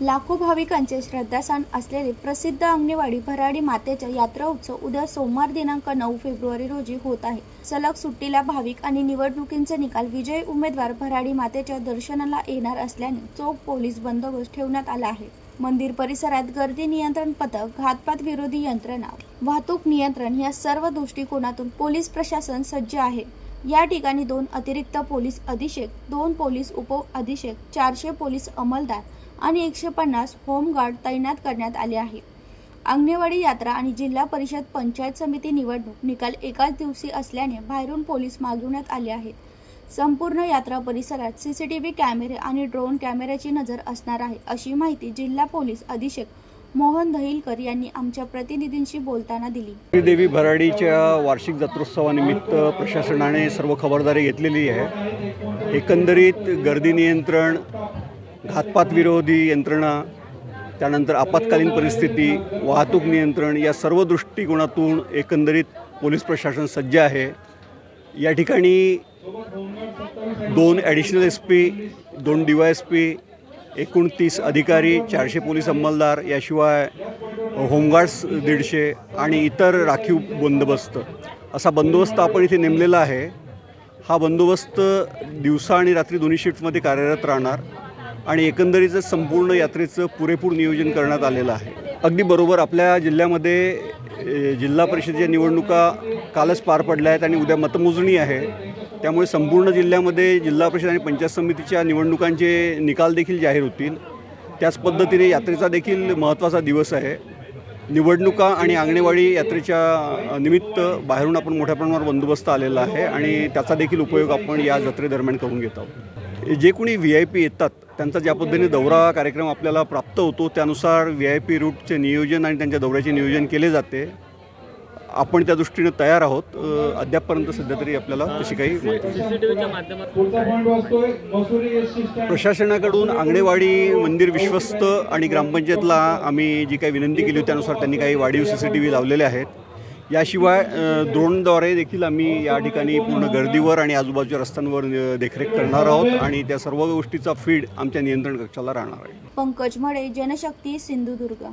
लाखो भाविकांचे श्रद्धास्थान असलेले प्रसिद्ध अंगणेवाडी भराडी मातेचा यात्रा उत्सव उद्या सोमवार दिनांक नऊ फेब्रुवारी रोजी होत आहे. सलग सुट्टीला भाविक आणि निवडणुकींचे निकाल विजयी उमेदवार भराडी मातेच्या दर्शनाला येणार असल्याने चोख पोलीस बंदोबस्त ठेवण्यात आला आहे. मंदिर परिसरात गर्दी नियंत्रण पथक घातपात विरोधी यंत्रणा वाहतूक नियंत्रण या सर्व दृष्टिकोनातून पोलीस प्रशासन सज्ज आहे. या ठिकाणी दोन अतिरिक्त पोलीस अधीक्षक दोन पोलीस उप अधीक्षक चारशे पोलीस अंमलदार आणि एकशे पन्नास होमगार्ड तैनात करण्यात आले आहे. अंगणेवाडी यात्रा आणि जिल्हा परिषद पंचायत समिती निवडणूक निकाल एकाच दिवशी असल्याने बाहेरून पोलीस मागवण्यात आले आहेत. संपूर्ण यात्रा परिसरात सीसीटीव्ही कॅमेरे आणि ड्रोन कॅमेऱ्याची नजर असणार आहे अशी माहिती जिल्हा पोलीस अधीक्षक मोहन दहिलकर यांनी आमच्या प्रतिनिधींशी बोलताना दिली. देवी भराडीच्या वार्षिक जत्रोत्सवानिमित्त प्रशासनाने सर्व खबरदारी घेतलेली आहे. एकंदरीत गर्दी नियंत्रण घातपात विरोधी यंत्रणा त्यानंतर आपत्कालीन परिस्थिती वाहतूक नियंत्रण या सर्व दृष्टिकोनातून एकंदरीत पोलीस प्रशासन सज्ज आहे. या ठिकाणी दोन ॲडिशनल एस पी दोन डी वाय एस पी एकूण तीस अधिकारी चारशे पोलीस अंमलदार याशिवाय होमगार्ड्स दीडशे आणि इतर राखीव बंदोबस्त. असा बंदोबस्त आपण इथे नेमलेला आहे. हा बंदोबस्त दिवसा आणि रात्री दोन्ही शिफ्टमध्ये कार्यरत राहणार. आणि एकंदरीतच संपूर्ण यात्रेचं पुरेपूर नियोजन करण्यात आलेलं आहे. अगदी बरोबर आपल्या जिल्ह्यामध्ये जिल्हा परिषदेच्या निवडणुका कालच पार पडल्या आहेत आणि उद्या मतमोजणी आहे. त्यामुळे संपूर्ण जिल्ह्यामध्ये जिल्हा परिषद आणि पंचायत समितीच्या निवडणुकांचे निकाल देखील जाहीर होतील. त्याच पद्धतीने यात्रेचा देखील महत्त्वाचा दिवस आहे. निवडणुका आणि आंगणेवाडी यात्रेच्या निमित्त बाहेरून आपण मोठ्या प्रमाणावर बंदोबस्त आलेला आहे आणि त्याचा देखील उपयोग आपण या जत्रेदरम्यान करून घेत आहोत. जे कोणी व्ही आय पी येतात त्यांचा ज्या पद्धतीने दौरा कार्यक्रम आपल्याला प्राप्त होतो त्यानुसार व्ही आय पी रूटचे नियोजन आणि त्यांच्या दौऱ्याचे नियोजन केले जाते. आपण त्या दृष्टीने तयार आहोत. अद्यापपर्यंत सध्या तरी आपल्याला तशी काही प्रशासनाकडून आंगणेवाडी मंदिर विश्वस्त आणि ग्रामपंचायतला आम्ही जी काही विनंती केली होती त्यानुसार त्यांनी काही वाढीव सी सी टी व्ही लावलेले आहेत. याशिवाय द्रोणद्वारे ड्रोनद्वारे देखील आम्ही या ठिकाणी पूर्ण गर्दीवर आणि आजूबाजूच्या रस्त्यांवर देखरेख करणार आहोत आणि त्या सर्व गोष्टीचा फीड आमच्या नियंत्रण कक्षाला राहणार आहे. पंकज मडे जनशक्ती सिंधुदुर्ग.